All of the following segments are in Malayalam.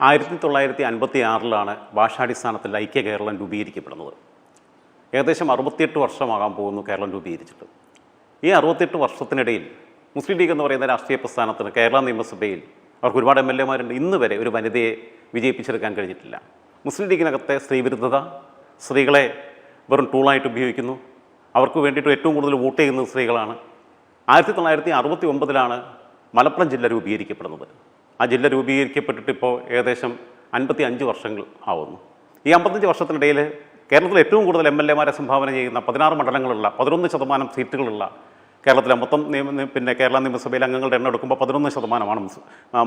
ആയിരത്തി തൊള്ളായിരത്തി അൻപത്തി ആറിലാണ് ഭാഷാടിസ്ഥാനത്തിൽ ഐക്യ കേരളം രൂപീകരിക്കപ്പെടുന്നത്. ഏകദേശം അറുപത്തിയെട്ട് വർഷമാകാൻ പോകുന്നു കേരളം രൂപീകരിച്ചിട്ട്. ഈ അറുപത്തിയെട്ട് വർഷത്തിനിടയിൽ മുസ്ലിം ലീഗ് എന്ന് പറയുന്ന രാഷ്ട്രീയ പ്രസ്ഥാനത്തിന് കേരള നിയമസഭയിൽ അവർക്ക് ഒരുപാട് എം എൽ എമാരുണ്ട്. ഇന്ന് വരെ ഒരു വനിതയെ വിജയിപ്പിച്ചെടുക്കാൻ കഴിഞ്ഞിട്ടില്ല. മുസ്ലിം ലീഗിനകത്തെ സ്ത്രീവിരുദ്ധത സ്ത്രീകളെ വെറും ടൂളായിട്ട് ഉപയോഗിക്കുന്നു. അവർക്ക് വേണ്ടിയിട്ട് ഏറ്റവും കൂടുതൽ വോട്ട് ചെയ്യുന്നത് സ്ത്രീകളാണ്. ആയിരത്തി തൊള്ളായിരത്തി അറുപത്തി ഒമ്പതിലാണ് മലപ്പുറം ജില്ല രൂപീകരിക്കപ്പെടുന്നത്. ആ ജില്ല രൂപീകരിക്കപ്പെട്ടിട്ട് ഇപ്പോൾ ഏകദേശം അൻപത്തി അഞ്ച് വർഷങ്ങൾ ആവുന്നു. ഈ അമ്പത്തഞ്ച് വർഷത്തിനിടയിൽ കേരളത്തിൽ ഏറ്റവും കൂടുതൽ എം എൽ എമാരെ സംഭാവന ചെയ്യുന്ന പതിനാറ് മണ്ഡലങ്ങളുള്ള പതിനൊന്ന് ശതമാനം സീറ്റുകളുള്ള കേരളത്തിലെ മൊത്തം നിയമ പിന്നെ കേരള നിയമസഭയിലെ അംഗങ്ങളുടെ എണ്ണം എടുക്കുമ്പോൾ പതിനൊന്ന് ശതമാനമാണ്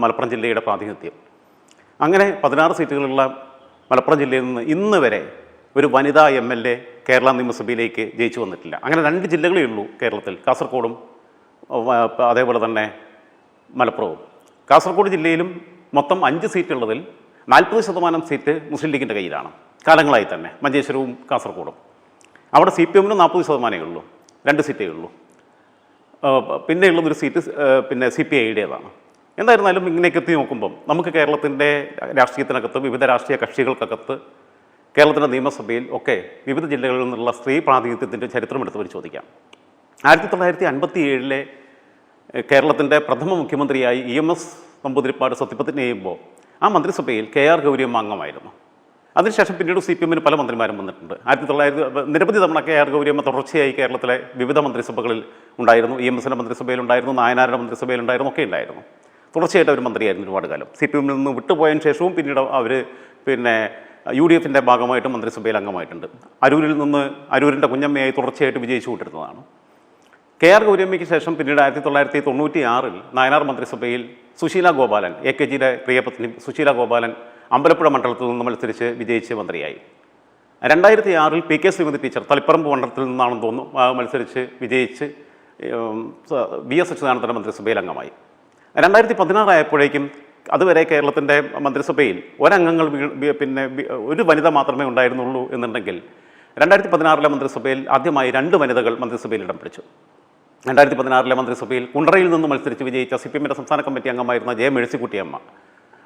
മലപ്പുറം ജില്ലയുടെ പ്രാതിനിധ്യം. അങ്ങനെ പതിനാറ് സീറ്റുകളുള്ള മലപ്പുറം ജില്ലയിൽ നിന്ന് ഇന്ന് വരെ ഒരു വനിതാ എം എൽ എ കേരള നിയമസഭയിലേക്ക് ജയിച്ചു വന്നിട്ടില്ല. അങ്ങനെ രണ്ട് ജില്ലകളേ ഉള്ളൂ കേരളത്തിൽ. കാസർഗോഡും അതേപോലെ തന്നെ മലപ്പുറവും. കാസർഗോഡ് ജില്ലയിലും മൊത്തം അഞ്ച് സീറ്റുള്ളതിൽ നാൽപ്പത് ശതമാനം സീറ്റ് മുസ്ലിം ലീഗിന്റെ കയ്യിലാണ്. കാലങ്ങളായി തന്നെ. മഞ്ചേശ്വരവും കാസർഗോഡും. അവിടെ സി പി എമ്മിന് നാൽപ്പത് ശതമാനമേ ഉള്ളൂ. രണ്ട് സീറ്റേ ഉള്ളൂ. പിന്നെ ഉള്ളതൊരു സീറ്റ് പിന്നെ സി പി ഐയുടേതാണ്. എന്തായിരുന്നാലും ഇങ്ങനെയൊക്കെ എത്തി നോക്കുമ്പം നമുക്ക് കേരളത്തിന്റെ രാഷ്ട്രീയത്തിനകത്ത് വിവിധ രാഷ്ട്രീയ കക്ഷികൾക്കകത്ത് കേരളത്തിന്റെ നിയമസഭയിൽ ഒക്കെ വിവിധ ജില്ലകളിൽ നിന്നുള്ള സ്ത്രീ പ്രാതിനിധ്യത്തിന്റെ ചരിത്രം എടുത്ത് പരിശോധിക്കാം. ആയിരത്തി തൊള്ളായിരത്തി അൻപത്തി ഏഴിലെ കേരളത്തിന്റെ പ്രഥമ മുഖ്യമന്ത്രിയായി ഇ എം എസ് നമ്പൂതിരിപ്പാട് സത്യപ്രതിജ്ഞ ചെയ്യുമ്പോൾ ആ മന്ത്രിസഭയിൽ കെ ആർ ഗൗരിയമ്മ അംഗമായിരുന്നു. അതിനുശേഷം പിന്നീട് സി പി എമ്മിന് പല മന്ത്രിമാരും വന്നിട്ടുണ്ട്. ആയിരത്തി തൊള്ളായിരത്തി നിരവധി തവണ കെ ആർ ഗൗരിയമ്മ തുടർച്ചയായി കേരളത്തിലെ വിവിധ മന്ത്രിസഭകളിൽ ഉണ്ടായിരുന്നു. ഇ എം എസിന്റെ മന്ത്രിസഭയിലുണ്ടായിരുന്നു നായനാരുടെ മന്ത്രിസഭയിലുണ്ടായിരുന്നു ഒക്കെ ഉണ്ടായിരുന്നു. തുടർച്ചയായിട്ട് അവർ മന്ത്രിയായിരുന്നു ഒരുപാട് കാലം. സി പി എമ്മിൽ നിന്ന് വിട്ടുപോയതിന് ശേഷവും പിന്നീട് അവർ പിന്നെ യു ഡി എഫിന്റെ ഭാഗമായിട്ട് മന്ത്രിസഭയിൽ അംഗമായിട്ടുണ്ട്. അരൂരിൽ നിന്ന് അരൂരിന്റെ കുഞ്ഞമ്മയായി തുടർച്ചയായിട്ട് വിജയിച്ചു കൊണ്ടിരുന്നതാണ് കെ ആർ ഗൗരമ്മയ്ക്ക് ശേഷം പിന്നീട് ആയിരത്തി തൊള്ളായിരത്തി തൊണ്ണൂറ്റി ആറിൽ നയനാർ മന്ത്രിസഭയിൽ സുശീല ഗോപാലൻ എ കെ ജിയുടെ പ്രിയപത്നി സുശീല ഗോപാലൻ അമ്പലപ്പുഴ മണ്ഡലത്തിൽ നിന്ന് മത്സരിച്ച് വിജയിച്ച് മന്ത്രിയായി. രണ്ടായിരത്തി ആറിൽ P K Sreemathi teacher Taliparamba മണ്ഡലത്തിൽ നിന്നാണെന്ന് തോന്നുന്നു മത്സരിച്ച് വിജയിച്ച് വി എസ് അച്യുതാനന്ദന്റെ മന്ത്രിസഭയിൽ അംഗമായി. രണ്ടായിരത്തി പതിനാറായപ്പോഴേക്കും അതുവരെ കേരളത്തിന്റെ മന്ത്രിസഭയിൽ ഒരംഗങ്ങൾ പിന്നെ ഒരു വനിത മാത്രമേ ഉണ്ടായിരുന്നുള്ളൂ എന്നുണ്ടെങ്കിൽ രണ്ടായിരത്തി പതിനാറിലെ മന്ത്രിസഭയിൽ ആദ്യമായി രണ്ട് വനിതകൾ മന്ത്രിസഭയിൽ ഇടം പിടിച്ചു. രണ്ടായിരത്തി പതിനാറിലെ മന്ത്രിസഭയിൽ കുണ്ടറയിൽ നിന്ന് മത്സരിച്ച് വിജയിച്ച സി പി എമ്മിന്റെ സംസ്ഥാന കമ്മിറ്റി അംഗമായിരുന്ന ജെ മെഴ്സിക്കുട്ടിയമ്മ.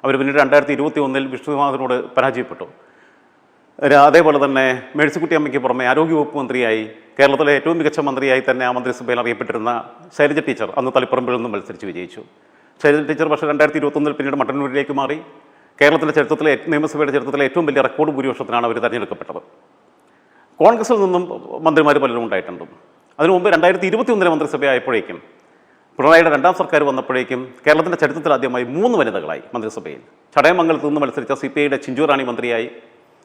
അവർ പിന്നീട് രണ്ടായിരത്തി ഇരുപത്തി ഒന്നിൽ വിഷ്ണുനാഥനോട് പരാജയപ്പെട്ടു അതേപോലെ തന്നെ മേഴ്സിക്കുട്ടിയമ്മയ്ക്ക് പുറമെ ആരോഗ്യവകുപ്പ് മന്ത്രിയായി കേരളത്തിലെ ഏറ്റവും മികച്ച മന്ത്രിയായി തന്നെ ആ മന്ത്രിസഭയിൽ അറിയപ്പെട്ടിരുന്ന ശൈലജ ടീച്ചർ അന്ന് തളിപ്പറമ്പിൽ നിന്ന് മത്സരിച്ച് വിജയിച്ചു. ശൈലജ ടീച്ചർ പക്ഷേ രണ്ടായിരത്തി ഇരുപത്തൊന്നിൽ പിന്നീട് മട്ടന്നൂരിലേക്ക് മാറി. കേരളത്തിലെ ചരിത്രത്തിലെ നിയമസഭയുടെ ചരിത്രത്തിലെ ഏറ്റവും വലിയ റെക്കോർഡ് ഭൂരിപക്ഷത്തിനാണ് അവർ തിരഞ്ഞെടുക്കപ്പെട്ടത്. കോൺഗ്രസിൽ നിന്നും മന്ത്രിമാർ പലരും ഉണ്ടായിട്ടുണ്ട്. അതിനു മുമ്പ് രണ്ടായിരത്തി ഇരുപത്തി ഒന്നിലെ മന്ത്രിസഭയായപ്പോഴേക്കും പിണറായിയുടെ രണ്ടാം സർക്കാർ വന്നപ്പോഴേക്കും കേരളത്തിന്റെ ചരിത്രത്തിൽ ആദ്യമായി മൂന്ന് വനിതകളായി മന്ത്രിസഭയിൽ. ചടയമംഗലത്ത് നിന്ന് മത്സരിച്ച സി പി ഐയുടെ ചിഞ്ചുറാണി മന്ത്രിയായി.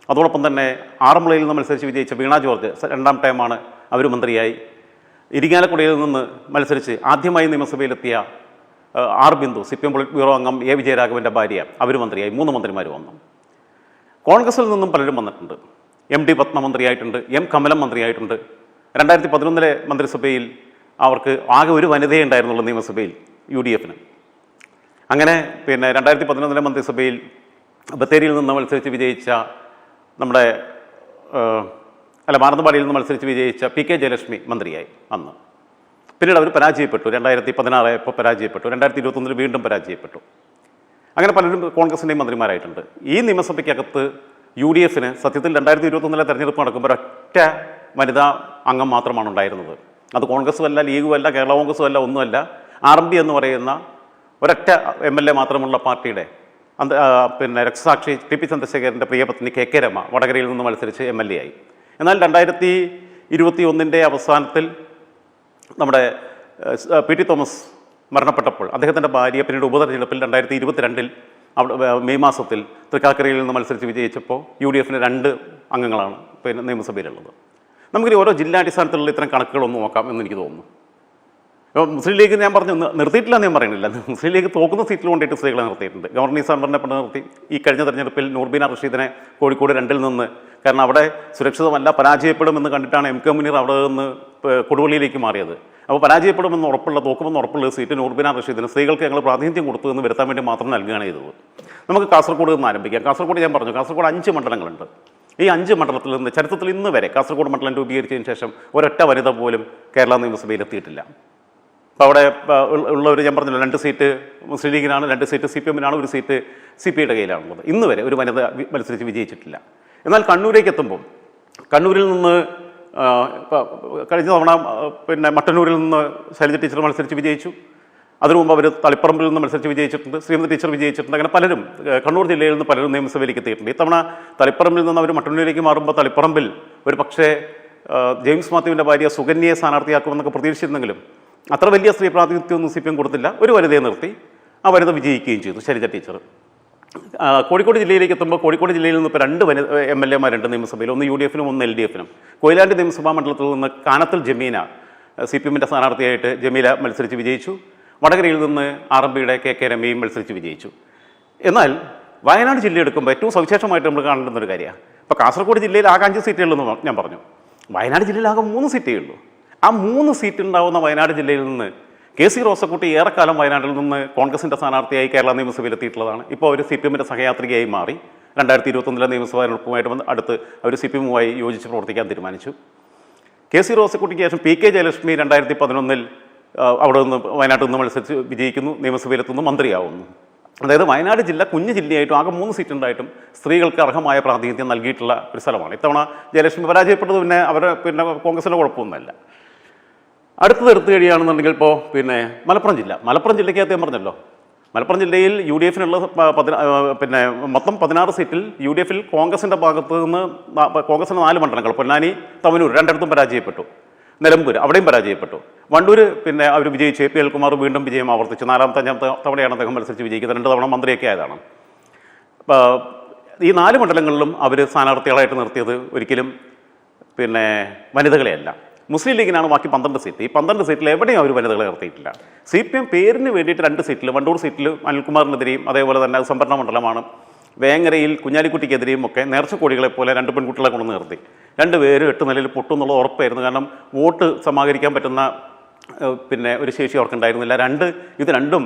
അതോടൊപ്പം തന്നെ ആറന്മുളയിൽ നിന്ന് മത്സരിച്ച് വിജയിച്ച വീണ ജോർജ് രണ്ടാം ടൈമാണ് അവർ മന്ത്രിയായി. ഇരിങ്ങാലക്കുടയിൽ നിന്ന് മത്സരിച്ച് ആദ്യമായി നിയമസഭയിലെത്തിയ R Bindu C P M polit bureau അംഗം എ വിജയരാഘവന്റെ ഭാര്യ അവർ മന്ത്രിയായി. മൂന്ന് മന്ത്രിമാർ വന്നു. കോൺഗ്രസിൽ നിന്നും പലരും വന്നിട്ടുണ്ട്. എം ഡി പത്മ മന്ത്രിയായിട്ടുണ്ട്. എം കമലം മന്ത്രിയായിട്ടുണ്ട്. രണ്ടായിരത്തി പതിനൊന്നിലെ മന്ത്രിസഭയിൽ അവർക്ക് ആകെ ഒരു വനിതയെ ഉണ്ടായിരുന്നുള്ളൂ നിയമസഭയിൽ യു ഡി എഫിന് അങ്ങനെ പിന്നെ രണ്ടായിരത്തി പതിനൊന്നിലെ മന്ത്രിസഭയിൽ ബത്തേരിയിൽ നിന്ന് മത്സരിച്ച് വിജയിച്ച നമ്മുടെ അല്ല മാനന്തവാടിയിൽ നിന്ന് മത്സരിച്ച് വിജയിച്ച പി കെ ജയലക്ഷ്മി മന്ത്രിയായി അന്ന്. പിന്നീട് അവർ പരാജയപ്പെട്ടു. രണ്ടായിരത്തി പതിനാറ് ഇപ്പോൾ പരാജയപ്പെട്ടു. രണ്ടായിരത്തി ഇരുപത്തൊന്നിൽ വീണ്ടും പരാജയപ്പെട്ടു. അങ്ങനെ പലരും കോൺഗ്രസിന്റെയും മന്ത്രിമാരായിട്ടുണ്ട്. ഈ നിയമസഭയ്ക്കകത്ത് യു ഡി എഫിന് സത്യത്തിൽ രണ്ടായിരത്തി ഇരുപത്തൊന്നിലെ തെരഞ്ഞെടുപ്പ് നടക്കുമ്പോൾ ഒറ്റ വനിതാ അംഗം മാത്രമാണ് ഉണ്ടായിരുന്നത്. അത് കോൺഗ്രസും അല്ല ലീഗും അല്ല കേരള കോൺഗ്രസും അല്ല ഒന്നുമല്ല. ആർ എം പി എന്ന് പറയുന്ന ഒരൊറ്റ എം എൽ എ മാത്രമുള്ള പാർട്ടിയുടെ അന്ത പിന്നെ രക്തസാക്ഷി ടി പി ചന്ദ്രശേഖരന്റെ പ്രിയപത്നി കെ കെ രമ വടകരയിൽ നിന്ന് മത്സരിച്ച് എം എൽ എ ആയി. എന്നാൽ രണ്ടായിരത്തി ഇരുപത്തി ഒന്നിന്റെ അവസാനത്തിൽ നമ്മുടെ പി ടി തോമസ് മരണപ്പെട്ടപ്പോൾ അദ്ദേഹത്തിന്റെ ഭാര്യ പിന്നീട് ഉപതെരഞ്ഞെടുപ്പിൽ രണ്ടായിരത്തി ഇരുപത്തിരണ്ടിൽ അവിടെ മെയ് മാസത്തിൽ തൃക്കാക്കരയിൽ നിന്ന് മത്സരിച്ച് വിജയിച്ചപ്പോൾ യു ഡി എഫിന് രണ്ട് അംഗങ്ങളാണ് പിന്നെ നിയമസഭയിലുള്ളത്. നമുക്കിനി ഓരോ ജില്ലാടിസ്ഥാനത്തിലുള്ള ഇത്തരം കണക്കുകളൊന്ന് നോക്കാം എന്ന് എനിക്ക് തോന്നുന്നു. ഇപ്പോൾ മുസ്ലിം ലീഗ് ഞാൻ പറഞ്ഞു നിർത്തിയിട്ടില്ല എന്ന് ഞാൻ പറയുന്നില്ല. മുസ്ലിം ലീഗ് തോക്കുന്ന സീറ്റിൽ കൊണ്ടിട്ട് സ്ത്രീകളെ നിർത്തിയിട്ടുണ്ട്. ഗവർണർ സാറിനെ പെണ്ണ് നിർത്തി. ഈ കഴിഞ്ഞ തെരഞ്ഞെടുപ്പിൽ നൂർബീന റഷീദിനെ കോഴിക്കോട് രണ്ടിൽ നിന്ന് കാരണം അവിടെ സുരക്ഷിതമല്ല പരാജയപ്പെടുമെന്ന് കണ്ടിട്ടാണ് എം കെ മുനീർ അവിടെ നിന്ന് കൊടുവള്ളിയിലേക്ക് മാറിയത്. അപ്പോൾ പരാജയപ്പെടുമെന്ന് ഉറപ്പുള്ള തോക്കുമെന്ന് ഉറപ്പുള്ള സീറ്റ് നൂർബീന റഷീദിന് സ്ത്രീകൾക്ക് ഞങ്ങൾ പ്രാതിനിധ്യം കൊടുത്തു എന്ന് വരുത്താൻ വേണ്ടി മാത്രം നൽകുകയാണ് ചെയ്തത്. നമുക്ക് കാസർഗോഡ് നിന്ന് ആരംഭിക്കാം. കാസർഗോഡ് ഞാൻ പറഞ്ഞു കാസർഗോഡ് അഞ്ച് മണ്ഡലങ്ങളുണ്ട്. ഈ അഞ്ച് മണ്ഡലത്തിൽ നിന്ന് ചരിത്രത്തിൽ ഇന്ന് വരെ കാസർഗോഡ് മണ്ഡലം രൂപീകരിച്ചതിന് ശേഷം ഒരൊറ്റ വനിത പോലും കേരള നിയമസഭയിൽ എത്തിയിട്ടില്ല. അപ്പോൾ അവിടെ ഉള്ള- ഉള്ളവർ ഞാൻ പറഞ്ഞല്ലോ രണ്ട് സീറ്റ് മുസ്ലിം ലീഗിനാണ് രണ്ട് സീറ്റ് സി പി എമ്മിനാണ് ഒരു സീറ്റ് സി പി ഐയുടെ കയ്യിലാണുള്ളത്. ഇന്ന് വരെ ഒരു വനിത മത്സരിച്ച് വിജയിച്ചിട്ടില്ല. എന്നാൽ കണ്ണൂരേക്ക് എത്തുമ്പോൾ കണ്ണൂരിൽ നിന്ന് കഴിഞ്ഞ തവണ പിന്നെ മട്ടന്നൂരിൽ നിന്ന് ശൈലജ ടീച്ചർ മത്സരിച്ച് വിജയിച്ചു. അതിനു മുമ്പ് അവർ തളിപ്പറമ്പിൽ നിന്ന് മത്സരിച്ച് വിജയിച്ചിട്ടുണ്ട് ശ്രീമതി ടീച്ചർ വിജയിച്ചിട്ടുണ്ട് അങ്ങനെ പലരും കണ്ണൂർ ജില്ലയിൽ നിന്ന് പലരും നിയമസഭയിലേക്ക് എത്തിയിട്ടുണ്ട്. ഇത്തവണ തളിപ്പറമ്പിൽ നിന്ന് അവർ മട്ടന്നൂരിലേക്ക് മാറുമ്പോൾ തളിപ്പറമ്പിൽ ഒരു പക്ഷേ ജെയിംസ് മാത്യുവിന്റെ ഭാര്യ സുകന്യയെ സ്ഥാനാർത്ഥിയാക്കുമെന്നൊക്കെ പ്രതീക്ഷിച്ചിരുന്നെങ്കിലും അത്ര വലിയ സ്ത്രീ പ്രാതിനിധ്യമൊന്നും സി പി എം കൊടുത്തില്ല. ഒരു വനിതയെ നിർത്തി ആ വനിത വിജയിക്കുകയും ചെയ്തു ശരിത ടീച്ചർ. കോഴിക്കോട് ജില്ലയിലേക്ക് എത്തുമ്പോൾ കോഴിക്കോട് ജില്ലയിൽ നിന്ന് ഇപ്പോൾ രണ്ട് വനിത എം എൽ എമാരുണ്ട് നിയമസഭയിൽ. ഒന്ന് യു ഡി എഫിനും ഒന്ന് എൽ ഡി എഫിനും. കൊയിലാണ്ടി നിയമസഭാ മണ്ഡലത്തിൽ നിന്ന് കാനത്തിൽ ജമീന സി പി എമ്മിന്റെ സ്ഥാനാർത്ഥിയായിട്ട് ജമീല മത്സരിച്ച് വിജയിച്ചു. വടകരയിൽ നിന്ന് ആർ എം പിയുടെ കെ കെ രമയും മത്സരിച്ച് വിജയിച്ചു. എന്നാൽ വയനാട് ജില്ല എടുക്കുമ്പോൾ ഏറ്റവും സവിശേഷമായിട്ട് നമ്മൾ കാണേണ്ടുന്ന ഒരു കാര്യമാണ് ഇപ്പോൾ കാസർഗോഡ് ജില്ലയിൽ ആകെ അഞ്ച് സീറ്റേ ഉള്ളൂ എന്ന് ഞാൻ പറഞ്ഞു. വയനാട് ജില്ലയിൽ ആകെ മൂന്ന് സീറ്റേ ഉള്ളൂ. ആ മൂന്ന് സീറ്റ് ഉണ്ടാവുന്ന വയനാട് ജില്ലയിൽ നിന്ന് കെ സി റോസക്കുട്ടി ഏറെക്കാലം വയനാട്ടിൽ നിന്ന് കോൺഗ്രസിന്റെ സ്ഥാനാർത്ഥിയായി കേരള നിയമസഭയിൽ എത്തിയിട്ടുള്ളതാണ്. ഇപ്പോൾ അവർ സി പി എമ്മിന്റെ സഹയാത്രികയായി മാറി. രണ്ടായിരത്തി ഇരുപത്തൊന്നിലെ നിയമസഭാ തിരഞ്ഞെടുപ്പുമായിട്ട് വന്ന് അടുത്ത് അവർ സി പി എമ്മുമായി യോജിച്ച് പ്രവർത്തിക്കാൻ തീരുമാനിച്ചു. കെ സി റോസക്കുട്ടിക്ക് ശേഷം പി കെ ജയലക്ഷ്മി രണ്ടായിരത്തി പതിനൊന്നിൽ അവിടെ നിന്ന് വയനാട്ടിൽ നിന്ന് മത്സരിച്ച് വിജയിക്കുന്നു നിയമസഭയിലെത്തുന്നു മന്ത്രിയാവുന്നു. അതായത് വയനാട് ജില്ല കുഞ്ഞു ജില്ലയായിട്ടും ആകെ മൂന്ന് സീറ്റ് ഉണ്ടായിട്ടും സ്ത്രീകൾക്ക് അർഹമായ പ്രാതിനിധ്യം നൽകിയിട്ടുള്ള ഒരു സ്ഥലമാണ്. ഇത്തവണ ജയലക്ഷ്മി പരാജയപ്പെട്ടത് പിന്നെ അവരെ പിന്നെ കോൺഗ്രസിന്റെ കുഴപ്പമൊന്നുമല്ല. അടുത്തത് എടുത്തു കഴിയുകയാണെന്നുണ്ടെങ്കിൽ ഇപ്പോൾ പിന്നെ മലപ്പുറം ജില്ല. മലപ്പുറം ജില്ലയ്ക്കകത്ത് ഞാൻ പറഞ്ഞല്ലോ. മലപ്പുറം ജില്ലയിൽ യു ഡി എഫിനുള്ള പിന്നെ മൊത്തം പതിനാറ് സീറ്റിൽ യു ഡി എഫിൽ കോൺഗ്രസിന്റെ ഭാഗത്ത് നിന്ന് കോൺഗ്രസിന്റെ നാല് മണ്ഡലങ്ങൾ. പൊന്നാനി തവനൂർ രണ്ടിടത്തും പരാജയപ്പെട്ടു. നിലമ്പൂർ അവിടെയും പരാജയപ്പെട്ടു. വണ്ടൂർ പിന്നെ അവർ വിജയിച്ചു എ പി എൽകുമാർ വീണ്ടും വിജയം ആവർത്തിച്ചു. നാലാമത്തെ അഞ്ചാമത്തെ തവണയാണ് അദ്ദേഹം മത്സരിച്ച് വിജയിക്കുന്നത്. രണ്ട് തവണ മന്ത്രിയൊക്കെ ആയതാണ്. ഈ നാല് മണ്ഡലങ്ങളിലും അവർ സ്ഥാനാർത്ഥികളായിട്ട് നിർത്തിയത് ഒരിക്കലും പിന്നെ വനിതകളെയല്ല. മുസ്ലിം ലീഗിനാണ് ബാക്കി പന്ത്രണ്ട് സീറ്റ്. ഈ പന്ത്രണ്ട് സീറ്റിൽ എവിടെയും അവർ വനിതകളെ നിർത്തിയിട്ടില്ല. സി പി എം പേരിന് വേണ്ടിയിട്ട് രണ്ട് സീറ്റിൽ വണ്ടൂർ സീറ്റിൽ അനിൽകുമാറിനെതിരെയും അതേപോലെ തന്നെ സംഭരണ മണ്ഡലമാണ് വേങ്ങരയിൽ കുഞ്ഞാലിക്കുട്ടിക്കെതിരെയും ഒക്കെ നേർച്ചക്കോടികളെ പോലെ രണ്ട് പെൺകുട്ടികളെ കൊണ്ട് നിർത്തി. രണ്ട് പേരും എട്ട് നിലയിൽ പൊട്ടും പൊട്ടുന്നുള്ള ഉറപ്പായിരുന്നു. കാരണം വോട്ട് സമാഹരിക്കാൻ പറ്റുന്ന പിന്നെ ഒരു ശേഷി അവർക്കുണ്ടായിരുന്നില്ല. രണ്ട് ഇത് രണ്ടും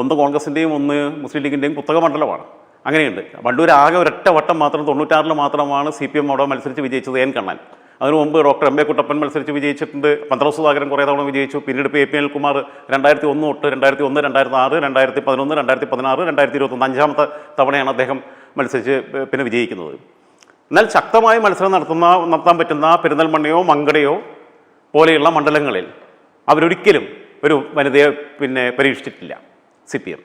ഒന്ന് കോൺഗ്രസിന്റെയും ഒന്ന് മുസ്ലിം ലീഗിന്റെയും കുത്തക മണ്ഡലമാണ്. അങ്ങനെയുണ്ട്. വണ്ടൂർ ആകെ ഒരൊറ്റ വട്ടം മാത്രം തൊണ്ണൂറ്റാറിൽ മാത്രമാണ് സി പി എം അവിടെ മത്സരിച്ച് വിജയിച്ചത് എൻ കണ്ണൻ. അതിനു മുമ്പ് ഡോക്ടർ എം എ കുട്ടപ്പൻ മത്സരിച്ച് വിജയിച്ചിട്ടുണ്ട്. പന്ത്രണ്ട് സുധാകരൻ കുറേ തവണ വിജയിച്ചു. പിന്നീട് ഇപ്പോൾ എ പി അനിൽകുമാർ രണ്ടായിരത്തി ഒന്ന് തൊട്ട് രണ്ടായിരത്തി ഒന്ന് രണ്ടായിരത്തി ആറ് രണ്ടായിരത്തി പതിനൊന്ന് രണ്ടായിരത്തി പതിനാറ് രണ്ടായിരത്തി ഇരുപത്തൊന്ന് അഞ്ചാമത്തെ തവണയാണ് അദ്ദേഹം മത്സരിച്ച് പിന്നെ വിജയിക്കുന്നത്. എന്നാൽ ശക്തമായ മത്സരം നടത്തുന്ന നടത്താൻ പറ്റുന്ന പെരിന്തൽമണ്ണയോ മങ്കടയോ പോലെയുള്ള മണ്ഡലങ്ങളിൽ അവരൊരിക്കലും ഒരു വനിതയെ പിന്നെ പരീക്ഷിച്ചിട്ടില്ല. C P M.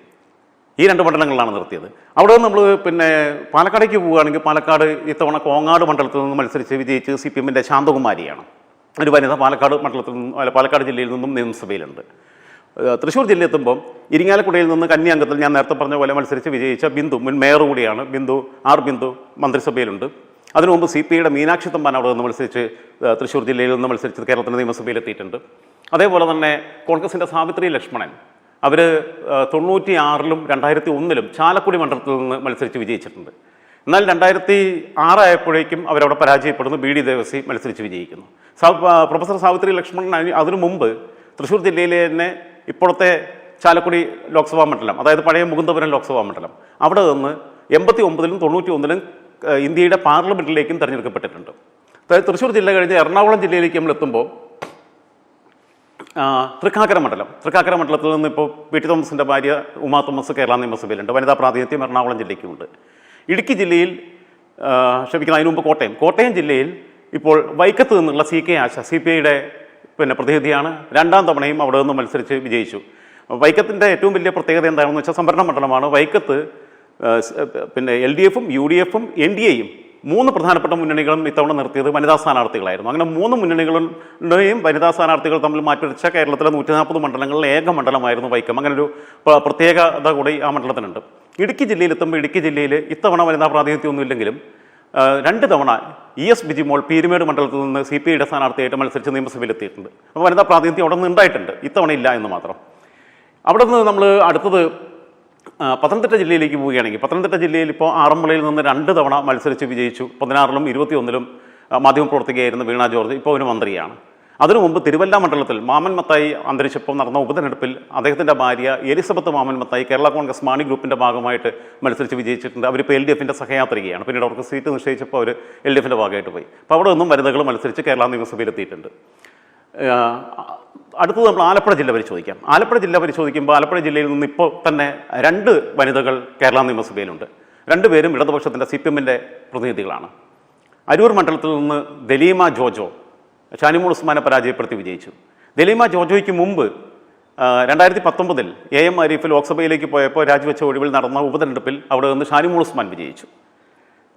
ഈ രണ്ട് മണ്ഡലങ്ങളിലാണ് നിർത്തിയത്. അവിടെ നിന്ന് നമ്മൾ പിന്നെ പാലക്കാടേക്ക് പോവുകയാണെങ്കിൽ പാലക്കാട് ഇത്തവണ കോങ്ങാട് മണ്ഡലത്തിൽ നിന്ന് മത്സരിച്ച് വിജയിച്ച് സി പി എമ്മിന്റെ ശാന്തകുമാരിയാണ്. ഒരു വനിത പാലക്കാട് മണ്ഡലത്തിൽ നിന്നും അല്ല പാലക്കാട് ജില്ലയിൽ നിന്നും നിയമസഭയിലുണ്ട്. തൃശ്ശൂർ ജില്ലയിൽ എത്തുമ്പോൾ ഇരിങ്ങാലക്കുടയിൽ നിന്ന് കന്യാംഗത്തിൽ ഞാൻ നേരത്തെ പറഞ്ഞ പോലെ മത്സരിച്ച് വിജയിച്ച ബിന്ദു മുൻ മേയർ കൂടിയാണ് ബിന്ദു ആർ ബിന്ദു മന്ത്രിസഭയിലുണ്ട്. അതിനു മുമ്പ് സി പി ഐയുടെ മീനാക്ഷി തമ്പാൻ അവിടെ നിന്ന് മത്സരിച്ച് തൃശ്ശൂർ ജില്ലയിൽ നിന്ന് മത്സരിച്ച് കേരളത്തിന്റെ നിയമസഭയിലെത്തിയിട്ടുണ്ട്. അതേപോലെ തന്നെ കോൺഗ്രസിന്റെ സാവിത്രി ലക്ഷ്മണൻ അവർ തൊണ്ണൂറ്റി ആറിലും രണ്ടായിരത്തി ഒന്നിലും ചാലക്കുടി മണ്ഡലത്തിൽ നിന്ന് മത്സരിച്ച് വിജയിച്ചിട്ടുണ്ട്. എന്നാൽ രണ്ടായിരത്തി ആറായപ്പോഴേക്കും അവരവിടെ പരാജയപ്പെടുന്നു. ബി ഡി ദേവസി മത്സരിച്ച് വിജയിക്കുന്നു. പ്രൊഫസർ സാവിത്രി ലക്ഷ്മണൻ അതിനു മുമ്പ് തൃശ്ശൂർ ജില്ലയിലെ തന്നെ ഇപ്പോഴത്തെ ചാലക്കുടി ലോക്സഭാ മണ്ഡലം അതായത് പഴയ മുകുന്ദപുരം ലോക്സഭാ മണ്ഡലം അവിടെ നിന്ന് എൺപത്തി ഒമ്പതിലും തൊണ്ണൂറ്റി ഒന്നിലും ഇന്ത്യയുടെ പാർലമെന്റിലേക്കും തിരഞ്ഞെടുക്കപ്പെട്ടിട്ടുണ്ട്. അതായത് തൃശ്ശൂർ ജില്ല കഴിഞ്ഞ് എറണാകുളം ജില്ലയിലേക്ക് നമ്മൾ എത്തുമ്പോൾ തൃക്കാക്കര മണ്ഡലം. തൃക്കാക്കര മണ്ഡലത്തിൽ നിന്ന് ഇപ്പോൾ പി ടി തോമസിന്റെ ഭാര്യ ഉമാ തോമസ് കേരള നിയമസഭയിലുണ്ട്. വനിതാ പ്രാതിനിധ്യം എറണാകുളം ജില്ലയ്ക്കുമുണ്ട് ഇടുക്കി ജില്ലയിൽ ക്ഷമിക്കുന്ന അതിനു മുമ്പ് കോട്ടയം. കോട്ടയം ജില്ലയിൽ ഇപ്പോൾ വൈക്കത്ത് നിന്നുള്ള C K Asha C P ഐയുടെ പിന്നെ പ്രതിനിധിയാണ്. രണ്ടാം തവണയും അവിടെ നിന്ന് മത്സരിച്ച് വിജയിച്ചു. വൈക്കത്തിന്റെ ഏറ്റവും വലിയ പ്രത്യേകത എന്താണെന്ന് വെച്ചാൽ സംവരണ മണ്ഡലമാണ്. വൈക്കത്ത് പിന്നെ എൽ ഡി എഫും യു ഡി എഫും എൻ ഡി എയും മൂന്ന് പ്രധാനപ്പെട്ട മുന്നണികളും ഇത്തവണ നിർത്തിയത് വനിതാ സ്ഥാനാർത്ഥികളായിരുന്നു. അങ്ങനെ മൂന്ന് മുന്നണികളുടെയും വനിതാ സ്ഥാനാർത്ഥികൾ തമ്മിൽ മാറ്റിവെച്ച കേരളത്തിലെ നൂറ്റി നാൽപ്പത് മണ്ഡലങ്ങളിൽ ഏക മണ്ഡലമായിരുന്നു വൈക്കം. അങ്ങനെ ഒരു പ്രത്യേകത കൂടി ആ മണ്ഡലത്തിനുണ്ട്. ഇടുക്കി ജില്ലയിൽ എത്തുമ്പോൾ ഇടുക്കി ജില്ലയിൽ ഇത്തവണ വനിതാ പ്രാതിനിധ്യമൊന്നുമില്ലെങ്കിലും രണ്ട് തവണ ഇ എസ് ബിജിമോൾ പീരുമേട് മണ്ഡലത്തിൽ നിന്ന് സി പി ഐയുടെ സ്ഥാനാർത്ഥിയായിട്ട് മത്സരിച്ച് നിയമസഭയിലെത്തിയിട്ടുണ്ട്. അപ്പോൾ വനിതാ പ്രാതിനിധ്യം അവിടെ നിന്ന് ഉണ്ടായിട്ടുണ്ട്. ഇത്തവണ ഇല്ല എന്ന് മാത്രം. അവിടെ നിന്ന് നമ്മൾ അടുത്തത് പത്തനംതിട്ട ജില്ലയിലേക്ക് പോവുകയാണെങ്കിൽ പത്തനംതിട്ട ജില്ലയിൽ ഇപ്പോൾ ആറന്മുളയിൽ നിന്ന് രണ്ട് തവണ മത്സരിച്ച് വിജയിച്ചു. പതിനാറിലും ഇരുപത്തിയൊന്നിലും മാധ്യമപ്രവർത്തകയായിരുന്ന വീണ ജോർജ് ഇപ്പോൾ ഒരു മന്ത്രിയാണ്. അതിനു മുമ്പ് തിരുവല്ല മണ്ഡലത്തിൽ മാമൻ മത്തായി അന്തരിച്ചപ്പോൾ നടന്ന ഉപതെരഞ്ഞെടുപ്പിൽ അദ്ദേഹത്തിന്റെ ഭാര്യ എലിസബത്ത് മാമൻ മത്തായി കേരള കോൺഗ്രസ് മാണി ഗ്രൂപ്പിന്റെ ഭാഗമായിട്ട് മത്സരിച്ച് വിജയിച്ചിട്ടുണ്ട്. അവരിപ്പോൾ എൽ ഡി എഫിന്റെ സഹയാത്രികയാണ്. പിന്നീട് അവർക്ക് സീറ്റ് നിശ്ചയിച്ചപ്പോൾ അവർ എൽ ഡി എഫിന്റെ ഭാഗമായിട്ട് പോയി. അപ്പോൾ അവിടെ നിന്നും വനിതകൾ മത്സരിച്ച് കേരള നിയമസഭയിൽ എത്തിയിട്ടുണ്ട് അടുത്തത് നമ്മൾ ആലപ്പുഴ ജില്ല പരിശോധിക്കാം. ആലപ്പുഴ ജില്ല പരിശോധിക്കുമ്പോൾ ആലപ്പുഴ ജില്ലയിൽ നിന്ന് ഇപ്പോൾ തന്നെ രണ്ട് വനിതകൾ കേരള നിയമസഭയിലുണ്ട്. രണ്ടുപേരും ഇടതുപക്ഷത്തിന്റെ സി പി എമ്മിന്റെ പ്രതിനിധികളാണ്. അരൂർ മണ്ഡലത്തിൽ നിന്ന് ദലീമ ജോജോ ഷാനിമോൾ ഉസ്മാനെ പരാജയപ്പെടുത്തി വിജയിച്ചു. ദലീമ ജോജോയ്ക്ക് മുമ്പ് രണ്ടായിരത്തി പത്തൊമ്പതിൽ എ എം അരീഫ് ലോക്സഭയിലേക്ക് പോയപ്പോൾ രാജിവെച്ച ഒഴിവിൽ നടന്ന ഉപതെരഞ്ഞെടുപ്പിൽ അവിടെ നിന്ന് ഷാനിമോൾ ഉസ്മാൻ വിജയിച്ചു.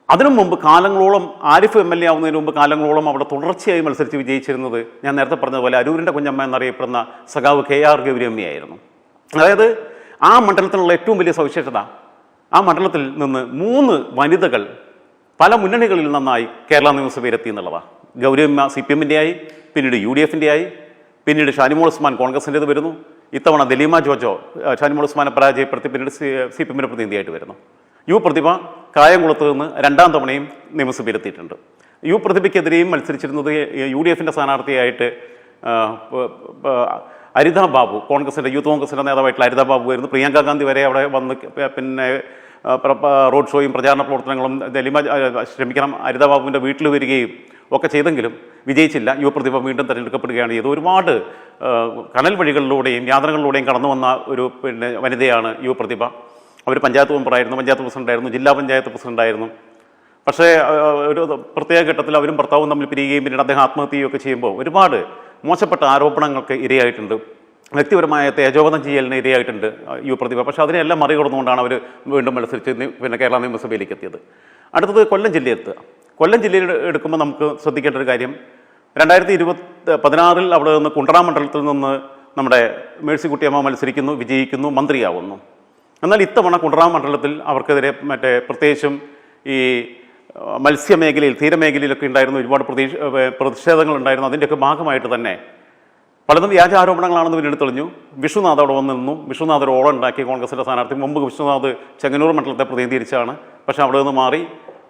അതിനു മുമ്പ് കാലങ്ങളോളം ആരിഫ് എം എൽ എ ആവുന്നതിന് മുമ്പ് കാലങ്ങളോളം അവിടെ തുടർച്ചയായി മത്സരിച്ച് വിജയിച്ചിരുന്നത് ഞാൻ നേരത്തെ പറഞ്ഞതുപോലെ അരൂരിന്റെ കുഞ്ഞമ്മ എന്നറിയപ്പെടുന്ന സഖാവ് കെ ആർ ഗൗരിയമ്മയായിരുന്നു അതായത് ആ മണ്ഡലത്തിനുള്ള ഏറ്റവും വലിയ സവിശേഷത ആ മണ്ഡലത്തിൽ നിന്ന് മൂന്ന് വനിതകൾ പല മുന്നണികളിൽ നന്നായി കേരള നിയമസഭയിലെത്തി എന്നുള്ളതാണ് ഗൗരിയമ്മ സി പി എമ്മിന്റെ ആയി പിന്നീട് യു ഡി എഫിന്റെ ആയി പിന്നീട് ഷാനിമോൾ ഉസ്മാൻ കോൺഗ്രസിന്റേത് വരുന്നു. ഇത്തവണ ദലീമ ജോജോ ഷാനിമോൾ ഉസ്മാനെ പരാജയപ്പെടുത്തി പിന്നീട് സി പി എമ്മിന്റെ പ്രതിനിധിയായിട്ട് വരുന്നു. യു പ്രതിഭ കായംകുളത്ത് നിന്ന് രണ്ടാം തവണയും നിയമസഭയിലെത്തിയിട്ടുണ്ട് യു പ്രതിഭയ്ക്കെതിരെയും മത്സരിച്ചിരുന്നത് യു ഡി എഫിന്റെ സ്ഥാനാർത്ഥിയായിട്ട് അരിത ബാബു കോൺഗ്രസിന്റെ യൂത്ത് കോൺഗ്രസിന്റെ നേതാവായിട്ടുള്ള അരിതാ ബാബു ആയിരുന്നു. പ്രിയങ്ക ഗാന്ധി വരെ അവിടെ വന്ന് പിന്നെ റോഡ് ഷോയും പ്രചാരണ പ്രവർത്തനങ്ങളും ദലിമ ശ്രമിക്കണം അരിതാ ബാബുവിന്റെ വീട്ടിൽ വരികയും ഒക്കെ ചെയ്തെങ്കിലും വിജയിച്ചില്ല. യുവപ്രതിഭ വീണ്ടും തിരഞ്ഞെടുക്കപ്പെടുകയാണ് ചെയ്തത്. ഒരുപാട് കനൽ വഴികളിലൂടെയും യാത്രകളിലൂടെയും കടന്നു വന്ന ഒരു പിന്നെ വനിതയാണ് യുവ പ്രതിഭ. അവർ പഞ്ചായത്ത് മെമ്പറായിരുന്നു പഞ്ചായത്ത് പ്രസിഡന്റായിരുന്നു ജില്ലാ പഞ്ചായത്ത് പ്രസിഡന്റായിരുന്നു പക്ഷേ ഒരു പ്രത്യേക ഘട്ടത്തിൽ അവരും ഭർത്താവും തമ്മിൽ പിരിയുകയും പിന്നീട് അദ്ദേഹം ആത്മഹത്യയൊക്കെ ചെയ്യുമ്പോൾ ഒരുപാട് മോശപ്പെട്ട ആരോപണങ്ങൾക്ക് ഇരയായിട്ടുണ്ട്. വ്യക്തിപരമായ തേജോവധം ചെയ്യലിന് ഇരയായിട്ടുണ്ട് യു പ്രതിഭ. പക്ഷേ അതിനെല്ലാം മറികടന്നുകൊണ്ടാണ് അവർ വീണ്ടും മത്സരിച്ച് പിന്നെ കേരള നിയമസഭയിലേക്ക് എത്തിയത്. അടുത്തത് കൊല്ലം ജില്ലയെത്തുക കൊല്ലം ജില്ലയിൽ എടുക്കുമ്പോൾ നമുക്ക് ശ്രദ്ധിക്കേണ്ട ഒരു കാര്യം രണ്ടായിരത്തി ഇരുപത്തി പതിനാറിൽ അവിടെ നിന്ന് കുണ്ടറ മണ്ഡലത്തിൽ നിന്ന് നമ്മുടെ മേഴ്സിക്കുട്ടിയമ്മ മത്സരിക്കുന്നു വിജയിക്കുന്നു മന്ത്രിയാവുന്നു. എന്നാൽ ഇത്തവണ കുണ്ടറ മണ്ഡലത്തിൽ അവർക്കെതിരെ മറ്റേ പ്രത്യേകിച്ചും ഈ മത്സ്യമേഖലയിൽ തീരമേഖലയിലൊക്കെ ഉണ്ടായിരുന്ന ഒരുപാട് പ്രതീക്ഷ പ്രതിഷേധങ്ങൾ ഉണ്ടായിരുന്നു അതിന്റെയൊക്കെ ഭാഗമായിട്ട് തന്നെ പലതും വ്യാജ ആരോപണങ്ങളാണെന്ന് പിന്നീട് തെളിഞ്ഞു. വിഷ്ണുനാഥ് അവിടെ വന്ന് നിന്നു. വിഷ്ണുനാഥ് ഒരു ഓളം ഉണ്ടാക്കി കോൺഗ്രസിന്റെ സ്ഥാനാർത്ഥി. മുമ്പ് വിഷ്ണുനാഥ് ചെങ്ങന്നൂർ മണ്ഡലത്തെ പ്രതിനിധീകരിച്ചാണ് പക്ഷേ അവിടെ നിന്ന് മാറി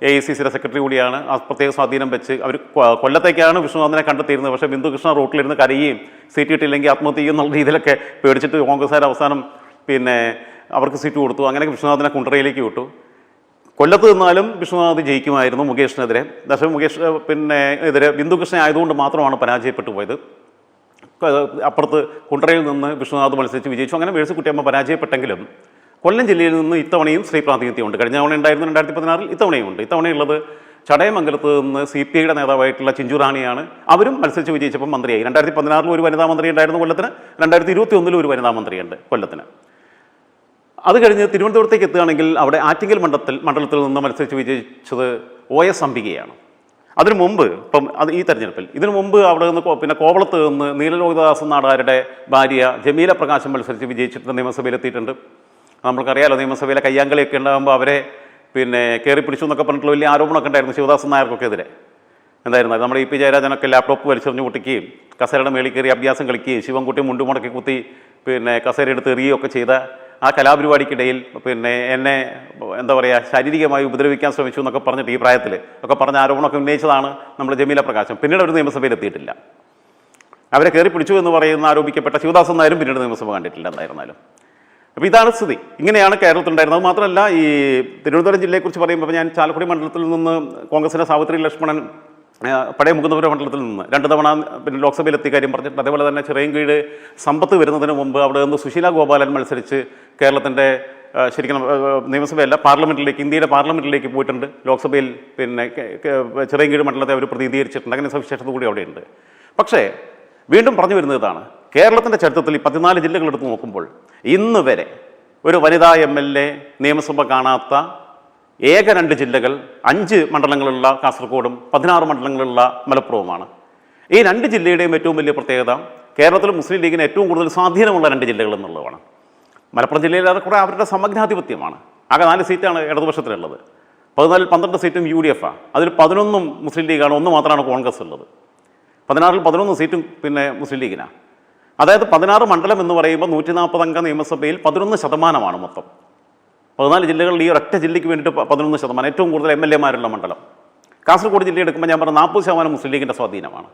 എ ഐ സി സിയുടെ സെക്രട്ടറി കൂടിയാണ്. ആ പ്രത്യേക സ്വാധീനം വെച്ച് അവർ കൊല്ലത്തേക്കാണ് വിഷ്ണുനാഥിനെ കണ്ടെത്തിയിരുന്നത്. പക്ഷേ ബിന്ദു കൃഷ്ണ റോട്ടിലിരുന്ന് കരയുകയും സീറ്റ് കിട്ടിയില്ലെങ്കിൽ ആത്മഹത്യ എന്നുള്ള രീതിയിലൊക്കെ പേടിച്ചിട്ട് കോൺഗ്രസ്സുകാർ അവസാനം പിന്നെ അവർക്ക് സീറ്റ് കൊടുത്തു. അങ്ങനെ വിശ്വനാഥിനെ കുണ്ടറയിലേക്ക് വിട്ടു. കൊല്ലത്ത് നിന്നാലും വിശ്വനാഥ് ജയിക്കുമായിരുന്നു മുകേഷിനെതിരെ. പക്ഷേ മുകേഷ് പിന്നെ എതിരെ ബിന്ദുകൃഷ്ണൻ ആയതുകൊണ്ട് മാത്രമാണ് പരാജയപ്പെട്ടു പോയത്. അപ്പുറത്ത് കുണ്ടറയിൽ നിന്ന് വിശ്വനാഥ് മത്സരിച്ച് വിജയിച്ചു. അങ്ങനെ മേഴ്സിക്കുട്ടിയമ്മ പരാജയപ്പെട്ടെങ്കിലും കൊല്ലം ജില്ലയിൽ നിന്ന് ഇത്തവണയും സ്ത്രീ പ്രാതിനിധ്യമുണ്ട്. കഴിഞ്ഞ തവണ ഉണ്ടായിരുന്നു രണ്ടായിരത്തി പതിനാറിൽ ഇത്തവണയും ഉണ്ട്. ഇത്തവണയുള്ളത് ചടയമംഗലത്ത് നിന്ന് സി പി ഐയുടെ നേതാവായിട്ടുള്ള ചിഞ്ചു റാണിയാണ്. അവരും മത്സരിച്ച് വിജയിച്ചപ്പോൾ മന്ത്രിയായി. രണ്ടായിരത്തി പതിനാറിൽ ഒരു വനിതാ മന്ത്രി ഉണ്ടായിരുന്നു കൊല്ലത്തിന്. രണ്ടായിരത്തി ഇരുപത്തി ഒന്നിലും ഒരു വനിതാ മന്ത്രിയുണ്ട് കൊല്ലത്തിന്. അത് കഴിഞ്ഞ് തിരുവനന്തപുരത്തേക്ക് എത്തുകയാണെങ്കിൽ അവിടെ ആറ്റിങ്കൽ മണ്ഡലത്തിൽ മണ്ഡലത്തിൽ നിന്ന് മത്സരിച്ച് വിജയിച്ചത് ഒ എസ് അംബികയാണ്. അതിനു മുമ്പ് ഇപ്പം അത് ഈ തെരഞ്ഞെടുപ്പിൽ ഇതിനു മുമ്പ് അവിടെ നിന്ന് പിന്നെ കോവളത്ത് നിന്ന് നീലലോഹിദാസൻ നാടകാരുടെ ഭാര്യ ജമീല പ്രകാശം മത്സരിച്ച് വിജയിച്ചിട്ട് നിയമസഭയിലെത്തിയിട്ടുണ്ട് നമ്മൾക്കറിയാലോ നിയമസഭയിലെ കയ്യാങ്കളിയൊക്കെ ഉണ്ടാകുമ്പോൾ അവരെ പിന്നെ കയറി പിടിച്ചു എന്നൊക്കെ പറഞ്ഞിട്ടുള്ള വലിയ ആരോപണമൊക്കെ ഉണ്ടായിരുന്നു ശിവദാസൻ നായർക്കൊക്കെ എതിരെ. എന്തായിരുന്നു? നമ്മുടെ ഇ പി ജയരാജനൊക്കെ ലാപ്ടോപ്പ് വലിച്ചെറിഞ്ഞ് പൊട്ടിക്കുകയും കസേരയുടെ മേളിൽ കയറി അഭ്യാസം കളിക്കുകയും ശിവൻകുട്ടി മുണ്ടുമുടക്കി കുത്തി പിന്നെ കസേര എടുത്ത് എറിയുകയൊക്കെ ചെയ്ത ആ കലാപരിപാടിക്കിടയിൽ പിന്നെ എന്നെ എന്താ പറയുക ശാരീരികമായി ഉപദ്രവിക്കാൻ ശ്രമിച്ചു എന്നൊക്കെ പറഞ്ഞിട്ട് ഈ പ്രായത്തിൽ ഒക്കെ പറഞ്ഞ ആരോപണമൊക്കെ ഉന്നയിച്ചതാണ് നമ്മൾ ജമീല പ്രകാശം. പിന്നീട് അവർ നിയമസഭയിൽ എത്തിയിട്ടില്ല അവരെ കയറി പിടിച്ചു എന്ന് പറയുന്ന ആരോപിക്കപ്പെട്ട ശിവദാസൻ നായരും പിന്നീട് നിയമസഭ കണ്ടിട്ടില്ല എന്തായിരുന്നാലും. അപ്പോൾ ഇതാണ് സ്ഥിതി. ഇങ്ങനെയാണ് കേരളത്തിലുണ്ടായിരുന്നത്. മാത്രമല്ല ഈ തിരുവനന്തപുരം ജില്ലയെക്കുറിച്ച് പറയുമ്പോൾ ഞാൻ ചാലക്കുടി മണ്ഡലത്തിൽ നിന്ന് കോൺഗ്രസിന്റെ സാവിത്രി ലക്ഷ്മണൻ പഴയ മുകുന്ദപുരം മണ്ഡലത്തിൽ നിന്ന് രണ്ട് തവണ പിന്നെ ലോക്സഭയിൽ കാര്യം പറഞ്ഞിട്ടുണ്ട്. അതേപോലെ തന്നെ ചിറയൻകീഴ് സമ്പത്ത് വരുന്നതിന് മുമ്പ് അവിടെ നിന്ന് സുശീല ഗോപാലൻ മത്സരിച്ച് കേരളത്തിന്റെ ശരിക്കും നിയമസഭയല്ല പാർലമെന്റിലേക്ക് ഇന്ത്യയുടെ പാർലമെന്റിലേക്ക് പോയിട്ടുണ്ട്. ലോക്സഭയിൽ പിന്നെ ചിറയൻകീഴ് മണ്ഡലത്തെ അവർ പ്രതിനിധീകരിച്ചിട്ടുണ്ട്. അങ്ങനെ സവിശേഷത കൂടി അവിടെയുണ്ട്. പക്ഷേ വീണ്ടും പറഞ്ഞു വരുന്നത് ഇതാണ്. കേരളത്തിന്റെ ചരിത്രത്തിൽ ഈ പതിനാല് ജില്ലകളെടുത്ത് നോക്കുമ്പോൾ ഇന്ന് വരെ ഒരു വനിതാ എം എൽ എ നിയമസഭ കാണാത്ത ഏക രണ്ട് ജില്ലകൾ അഞ്ച് മണ്ഡലങ്ങളുള്ള കാസർഗോഡും പതിനാറ് മണ്ഡലങ്ങളുള്ള മലപ്പുറവുമാണ്. ഈ രണ്ട് ജില്ലയുടെയും ഏറ്റവും വലിയ പ്രത്യേകത കേരളത്തിൽ മുസ്ലിം ലീഗിന് ഏറ്റവും കൂടുതൽ സ്വാധീനമുള്ള രണ്ട് ജില്ലകൾ എന്നുള്ളതാണ്. മലപ്പുറം ജില്ലയിൽ അത് കുറേ അവരുടെ സമഗ്രാധിപത്യമാണ്. ആകെ നാല് സീറ്റാണ് ഇടതുപക്ഷത്തിലുള്ളത്. പതിനാലിൽ പന്ത്രണ്ട് സീറ്റും യു ഡി എഫാണ് അതിൽ പതിനൊന്നും മുസ്ലിം ലീഗാണ് ഒന്ന് മാത്രമാണ് കോൺഗ്രസ് ഉള്ളത്. പതിനാറിൽ പതിനൊന്ന് സീറ്റും പിന്നെ മുസ്ലിം ലീഗിനാണ് അതായത് പതിനാറ് മണ്ഡലം എന്ന് പറയുമ്പോൾ നൂറ്റി നാൽപ്പത് അംഗ നിയമസഭയിൽ പതിനൊന്ന് ശതമാനമാണ് മൊത്തം. പതിനാല് ജില്ലകളിൽ ഈ ഒരൊറ്റ ജില്ലയ്ക്ക് വേണ്ടിയിട്ട് പതിനൊന്ന് ശതമാനം ഏറ്റവും കൂടുതൽ എം എൽ എമാരുള്ള മണ്ഡലം. കാസർഗോഡ് ജില്ല എടുക്കുമ്പോൾ ഞാൻ പറഞ്ഞ നാൽപ്പത് ശതമാനം മുസ്ലിം ലീഗിന്റെ സ്വാധീനമാണ്.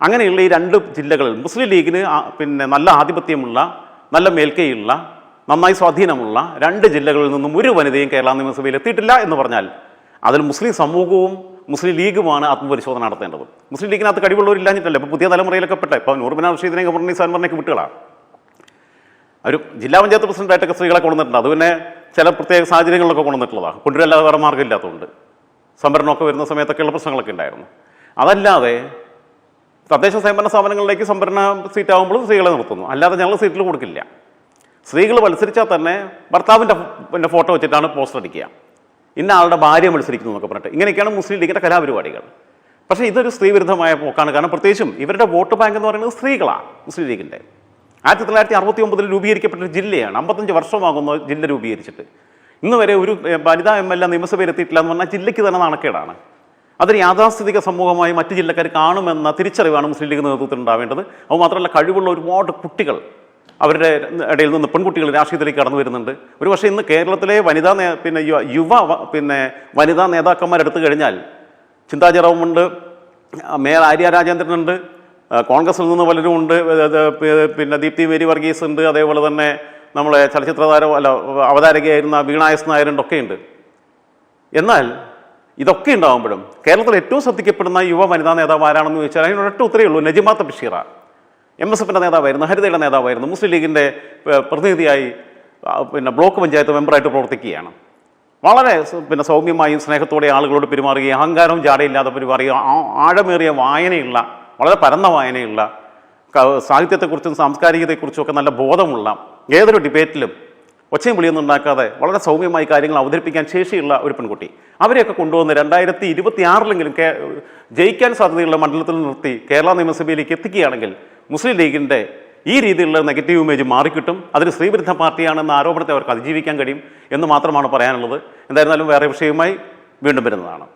അങ്ങനെയുള്ള ഈ രണ്ട് ജില്ലകളിൽ മുസ്ലിം ലീഗിന് പിന്നെ നല്ല ആധിപത്യമുള്ള നല്ല മേൽക്കൈയുള്ള നന്നായി സ്വാധീനമുള്ള രണ്ട് ജില്ലകളിൽ നിന്നും ഒരു വനിതയും കേരള നിയമസഭയിൽ എത്തിയിട്ടില്ല എന്ന് പറഞ്ഞാൽ അതിൽ മുസ്ലിം സമൂഹവും മുസ്ലിം ലീഗുമാണ് ആത്മപരിശോധന നടത്തേണ്ടത്. മുസ്ലിം ലീഗിനകത്ത് കഴിവുള്ളവരില്ലാഞ്ഞിട്ടല്ല ഇപ്പോൾ പുതിയ തലമുറയിലൊക്കെ പെട്ടെ ഇപ്പോൾ നൂർബിന റഷീദിനെ ഗവർണീസ് സാൻവറിനൊക്കെ വിട്ടുകളാണ് ഒരു ജില്ലാ പഞ്ചായത്ത് പ്രസിഡന്റായിട്ടൊക്കെ സ്ത്രീകളെ കൊണ്ടുവന്നിട്ടുണ്ട്. അത് പിന്നെ ചില പ്രത്യേക സാഹചര്യങ്ങളിലൊക്കെ കൊണ്ടുവന്നിട്ടുള്ളതാണ് കൊണ്ടുവരല്ലാതെ വേറെ മാർഗം ഇല്ലാത്തതുകൊണ്ട് സംവരണമൊക്കെ വരുന്ന സമയത്തൊക്കെയുള്ള പ്രശ്നങ്ങളൊക്കെ ഉണ്ടായിരുന്നു. അതല്ലാതെ തദ്ദേശ സ്വയംഭരണ സ്ഥാപനങ്ങളിലേക്ക് സംവരണ സീറ്റ് ആകുമ്പോൾ സ്ത്രീകളെ നിർത്തുന്നു. അല്ലാതെ ഞങ്ങൾ സീറ്റിൽ കൊടുക്കില്ല. സ്ത്രീകൾ മത്സരിച്ചാൽ തന്നെ ഭർത്താവിന്റെ പിന്നെ ഫോട്ടോ വെച്ചിട്ടാണ് പോസ്റ്റർ അടിക്കുക. ഇന്ന ആളുടെ ഭാര്യ മത്സരിക്കുന്നു എന്നൊക്കെ പറഞ്ഞിട്ട്. ഇങ്ങനെയൊക്കെയാണ് മുസ്ലിം ലീഗിന്റെ കലാപരിപാടികൾ. പക്ഷേ ഇതൊരു സ്ത്രീവിരുദ്ധമായ പോക്കാണ്. കാരണം പ്രത്യേകിച്ചും ഇവരുടെ വോട്ട് ബാങ്ക് എന്ന് പറയുന്നത് സ്ത്രീകളാണ് മുസ്ലിം ലീഗിന്റെ. ആയിരത്തി തൊള്ളായിരത്തി അറുപത്തി ഒമ്പതിൽ രൂപീകരിക്കപ്പെട്ട ജില്ലയാണ്. അമ്പത്തഞ്ച് വർഷമാകുന്നു ജില്ല രൂപീകരിച്ചിട്ട്. ഇന്ന് വരെ ഒരു വനിതാ എം എൽ എ നിയമസഭയിൽ എത്തിയിട്ടില്ല എന്ന് പറഞ്ഞാൽ ജില്ലയ്ക്ക് തന്നെ നാണക്കേടാണ്. അതൊരു യാഥാസ്ഥിതിക സമൂഹമായി മറ്റ് ജില്ലക്കാർ കാണുമെന്ന തിരിച്ചറിവാണ് മുസ്ലിം ലീഗ് നേതൃത്വത്തിൽ ഉണ്ടാവേണ്ടത്. അത് മാത്രമല്ല കഴിവുള്ള ഒരുപാട് കുട്ടികൾ അവരുടെ ഇടയിൽ നിന്ന് പെൺകുട്ടികൾ രാഷ്ട്രീയത്തിലേക്ക് കടന്നു വരുന്നുണ്ട്. ഒരു പക്ഷേ ഇന്ന് കേരളത്തിലെ വനിതാ നേ പിന്നെ യുവ പിന്നെ വനിതാ നേതാക്കന്മാരെടുത്തു കഴിഞ്ഞാൽ ചിന്താചരവുമുണ്ട് മേയർ ആര്യ രാജേന്ദ്രനുണ്ട് കോൺഗ്രസിൽ നിന്ന് പലരും ഉണ്ട്. പിന്നെ ദീപ്തി മേരി വർഗീസ് ഉണ്ട്. അതേപോലെ തന്നെ നമ്മളെ ചലച്ചിത്ര താരം അല്ല അവതാരകയായിരുന്ന വീണായസ് എസ് നായരുണ്ട് ഒക്കെ ഉണ്ട് എന്നാൽ ഇതൊക്കെ ഉണ്ടാകുമ്പോഴും കേരളത്തിൽ ഏറ്റവും ശ്രദ്ധിക്കപ്പെടുന്ന യുവ വനിതാ നേതാവ് ആരാണെന്ന് ചോദിച്ചാൽ അതിനൊരൊറ്റ ഉത്തരേ ഉള്ളൂ. നജിമാത്ത ബഷീറ എം എസ് എഫിന്റെ നേതാവായിരുന്നു ഹരിതയുടെ നേതാവായിരുന്നു മുസ്ലിം ലീഗിന്റെ പ്രതിനിധിയായി പിന്നെ ബ്ലോക്ക് പഞ്ചായത്ത് മെമ്പറായിട്ട് പ്രവർത്തിക്കുകയാണ്. വളരെ പിന്നെ സൗമ്യമായും സ്നേഹത്തോടെ ആളുകളോട് പെരുമാറുകയും അഹങ്കാരവും ജാടയില്ലാതെ പെരുമാറുകയും ആഴമേറിയ വായനയുള്ള വളരെ പരന്ന വായനയുള്ള സാഹിത്യത്തെക്കുറിച്ചും സാംസ്കാരികതയെക്കുറിച്ചും ഒക്കെ നല്ല ബോധമുള്ള ഏതൊരു ഡിബേറ്റിലും ഒച്ചയും വിളിയൊന്നും ഉണ്ടാക്കാതെ വളരെ സൗമ്യമായി കാര്യങ്ങൾ അവതരിപ്പിക്കാൻ ശേഷിയുള്ള ഒരു പെൺകുട്ടി. അവരെയൊക്കെ കൊണ്ടുവന്ന് രണ്ടായിരത്തി ഇരുപത്തി ആറിലെങ്കിലും കേ ജയിക്കാൻ സാധ്യതയുള്ള മണ്ഡലത്തിൽ നിർത്തി കേരള നിയമസഭയിലേക്ക് എത്തിക്കുകയാണെങ്കിൽ മുസ്ലിം ലീഗിന്റെ ഈ രീതിയിലുള്ള നെഗറ്റീവ് ഇമേജ് മാറിക്കിട്ടും അതിന് സ്ത്രീവിരുദ്ധ പാർട്ടിയാണെന്ന ആരോപണത്തെ അവർക്ക് അതിജീവിക്കാൻ കഴിയും എന്ന് മാത്രമാണ് പറയാനുള്ളത്. എന്തായിരുന്നാലും വേറെ വിഷയവുമായി വീണ്ടും വരുന്നതാണ്.